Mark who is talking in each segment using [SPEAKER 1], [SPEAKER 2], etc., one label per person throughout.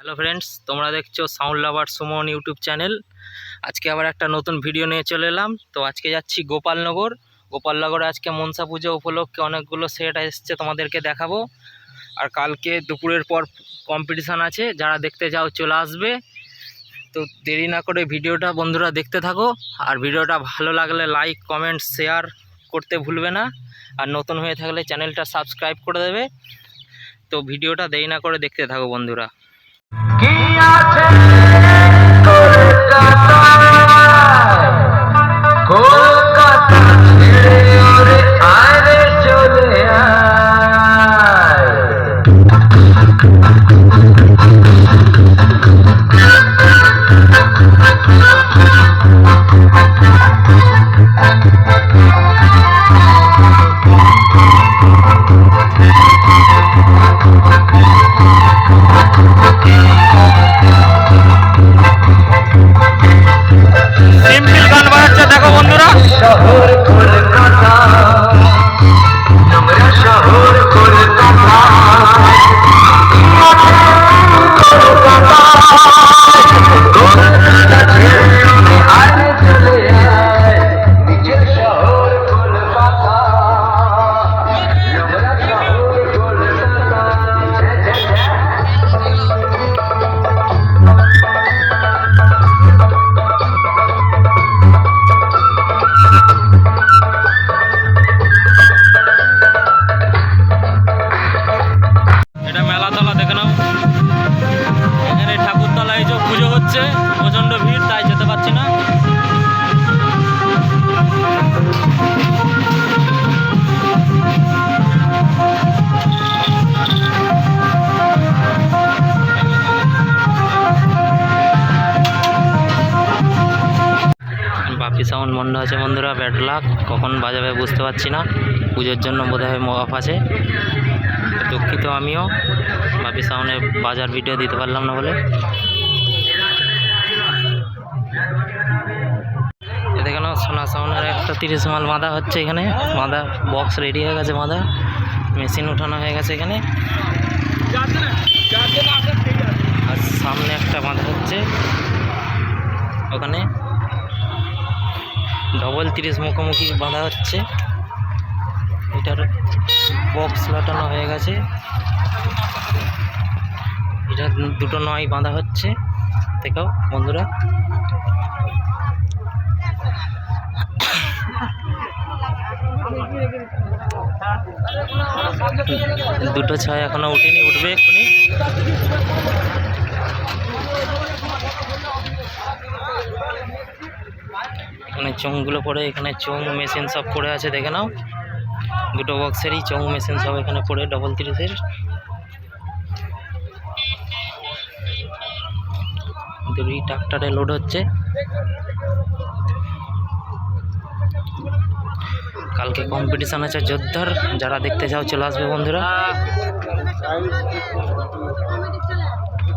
[SPEAKER 1] Hello friends তোমরা দেখছ sound lover Suman YouTube channel আজকে আবার একটা নতুন ভিডিও নিয়ে চলে এলাম। তো আজকে যাচ্ছি গোপালনগর। গোপালনগরে আজকে মনসা পুজো উপলক্ষে অনেকগুলো সেট এসছে তোমাদেরকে দেখাবো। আর কালকে দুপুরের পর কম্পিটিশান আছে, যারা দেখতে যাও চলে আসবে। তো দেরি না করে ভিডিওটা বন্ধুরা দেখতে থাকো। আর ভিডিওটা ভালো লাগলে লাইক কমেন্ট শেয়ার করতে ভুলবে না। আর নতুন হয়ে থাকলে চ্যানেলটা সাবস্ক্রাইব করে দেবে। তো ভিডিওটা দেরি না করে দেখতে থাকো বন্ধুরা।
[SPEAKER 2] কি আছে
[SPEAKER 1] সাউন্ড বন্ধ আছে বন্ধুরা? ব্যাড লাক কখন বাজাবে বুঝতে পারছি না। পুজোর জন্য বোধহয় অফ আছে। দুঃখিত আমিও। বাপি সাউন্ডে বাজার ভিডিও দিতে পারলাম না বলে। এ দেখে সোনা সাউন্ডের একটা তিরিশ মাল বাঁধা হচ্ছে এখানে। বাঁধা বক্স রেডি হয়ে গেছে বাঁধা। মেশিন উঠানো হয়ে গেছে এখানে। আর সামনে একটা বাঁধা হচ্ছে। ওখানে ডবল তিরিশ মুখোমুখি বাঁধা হচ্ছে। এটার বক্স লাটানো হয়ে গেছে। এটা দুটো নয় বাঁধা হচ্ছে। দেখো বন্ধুরা। দুটো ছয় এখনও উঠেনি, উঠবে এক্ষুনি। এখানে চোঙগুলো পড়ে, এখানে চোঙ মেশিন সব পড়ে আছে, দেখে নাও। দুটো বক্সেরই চোঙ মেশিন সব এখানে পড়ে ডবল তিরিশের। দুই ট্রাক্টারে লোড হচ্ছে। কালকে কম্পিটিশন আছে যোদ্ধার, যারা দেখতে চাও চলে আসবে বন্ধুরা।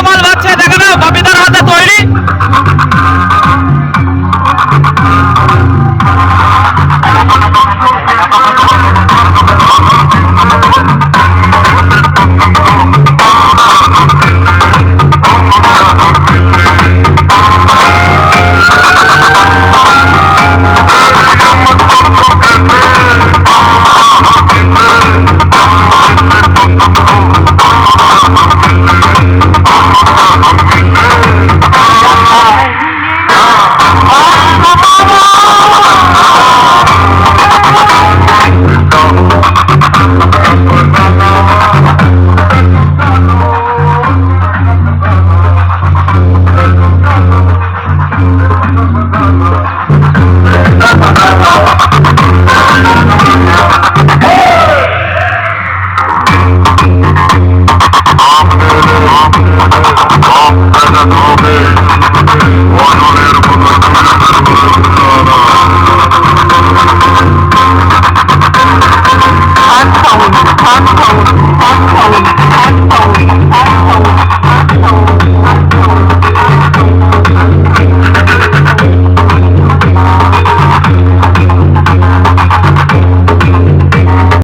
[SPEAKER 2] গোপাল বাচ্চা।